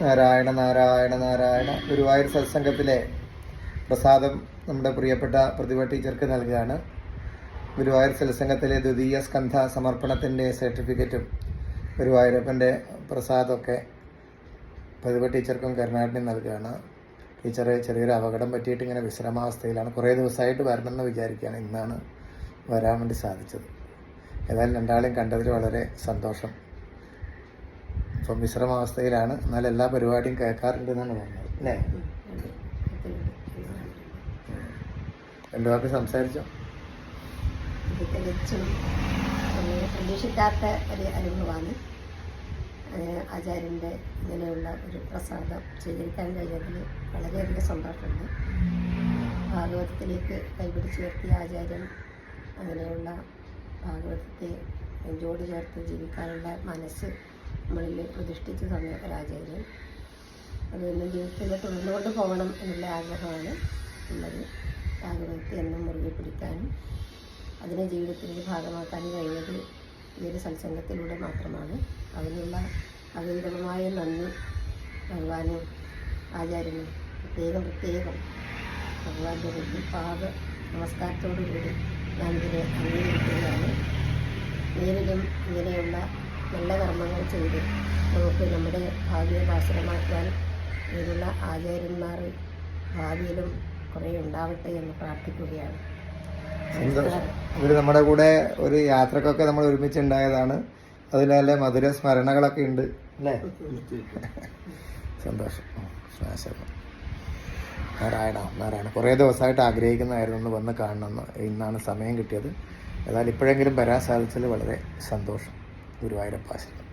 നാരായണ നാരായണ നാരായണ. ഗുരുവായൂർ സത്സംഗത്തിലെ പ്രസാദം നമ്മുടെ പ്രിയപ്പെട്ട പ്രതിഭ ടീച്ചർക്ക് നൽകുകയാണ്. ഗുരുവായൂർ സത്സംഗത്തിലെ ദ്വിതീയ സ്കന്ധ സമർപ്പണത്തിന്റെ സർട്ടിഫിക്കറ്റും ഗുരുവായൂരപ്പന്റെ പ്രസാദമൊക്കെ പ്രതിഭ ടീച്ചർക്കും കരുണാടിനും നൽകുകയാണ്. ടീച്ചറെ ചെറിയൊരു അപകടം പറ്റിയിട്ട് ഇങ്ങനെ വിശ്രമാവസ്ഥയിലാണ് കുറേ ദിവസമായിട്ട് വരണമെന്ന് വിചാരിക്കുകയാണ് ഇന്നാണ് വരാൻ വേണ്ടി സാധിച്ചത്. ഏതായാലും രണ്ടാളെയും കണ്ടതിൽ വളരെ സന്തോഷം. ഇപ്പം വിശ്രമാവസ്ഥയിലാണ് എന്നാൽ എല്ലാ പരിപാടിയും കേൾക്കാറുണ്ട് എന്നാണ് പറഞ്ഞത്. അല്ലേ? രണ്ടു വാക്ക് സംസാരിച്ചോ പ്രതീക്ഷിക്കാത്ത ഒരു അനുഭവമാണ്. ആചാര്യന്റെ ഇങ്ങനെയുള്ള ഒരു പ്രസാദം സ്വീകരിക്കാൻ കഴിഞ്ഞതിൽ വളരെയധികം സന്തോഷമുണ്ട്. ഭാഗവതത്തിലേക്ക് കൈപിടിച്ച് നിർത്തിയ ആചാര്യൻ അങ്ങനെയുള്ള ഭാഗവതത്തെ നെഞ്ചോട് ചേർത്ത് ജീവിക്കാനുള്ള മനസ്സ് നമ്മളിൽ പ്രതിഷ്ഠിച്ച തന്ന ഒരാചാര്യൻ അതൊന്നും ജീവിതത്തിൽ തുടർന്നുകൊണ്ട് പോകണം എന്നുള്ള ആഗ്രഹമാണ് ഉള്ളത്. ആഗ്രഹത്തെ എന്നും മുറുകെ പിടിക്കാനും അതിനെ ജീവിതത്തിന്റെ ഭാഗമാക്കാനും കഴിഞ്ഞത് ഈ ഒരു സത്സംഗത്തിലൂടെ മാത്രമാണ്. അതിനുള്ള അവിതമായ നന്ദി ഭഗവാനും ആചാര്യനും പ്രത്യേകം പ്രത്യേകം ഭഗവാന്റെ മുമ്പിൽ പാപ നമസ്കാരത്തോടുകൂടി ഞാനിതിനെ അംഗീകരിക്കുകയാണ്. നേരിലും ഇങ്ങനെയുള്ള നല്ല കർമ്മങ്ങൾ ചെയ്ത്. നമുക്ക് നമ്മുടെ ഭാവിയെ ഭാസുരമാക്കാൻ ഇതിനുള്ള ആചാര്യന്മാർ ഭാവിയിലും കുറേ ഉണ്ടാവട്ടെ എന്ന് പ്രാർത്ഥിക്കുകയാണ്. ഇവർ നമ്മുടെ കൂടെ ഒരു യാത്രക്കൊക്കെ നമ്മൾ ഒരുമിച്ചുണ്ടായതാണ്. ഉണ്ടായതാണ് അതിലെ മധുര സ്മരണകളൊക്കെ ഉണ്ട് അല്ലേ? സന്തോഷം. നാരായണ നാരായണ. കുറേ ദിവസമായിട്ട് ആഗ്രഹിക്കുന്നതായിരുന്നു ഒന്ന് വന്ന് കാണണമെന്ന് ഇന്നാണ് സമയം കിട്ടിയത്. ഏതായാലും ഇപ്പോഴെങ്കിലും വരാൻ സാധിച്ചതിൽ വളരെ സന്തോഷം. ഗുരുവായൂരപ്പാശ്രമം